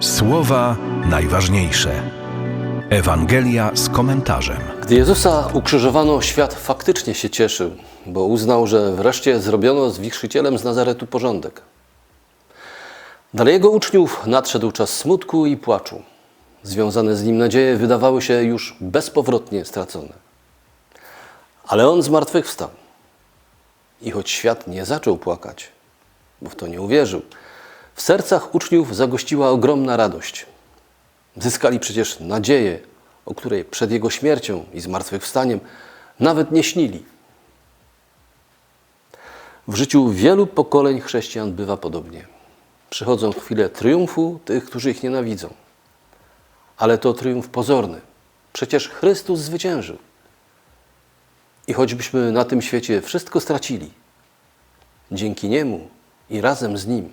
Słowa najważniejsze. Ewangelia z komentarzem. Gdy Jezusa ukrzyżowano, świat faktycznie się cieszył, bo uznał, że wreszcie zrobiono z wichrzycielem z Nazaretu porządek. Dla jego uczniów nadszedł czas smutku i płaczu. Związane z nim nadzieje wydawały się już bezpowrotnie stracone. Ale on zmartwychwstał. I choć świat nie zaczął płakać, bo w to nie uwierzył, w sercach uczniów zagościła ogromna radość. Zyskali przecież nadzieję, o której przed jego śmiercią i zmartwychwstaniem nawet nie śnili. W życiu wielu pokoleń chrześcijan bywa podobnie. Przychodzą chwile triumfu tych, którzy ich nienawidzą. Ale to triumf pozorny. Przecież Chrystus zwyciężył. I choćbyśmy na tym świecie wszystko stracili, dzięki Niemu i razem z Nim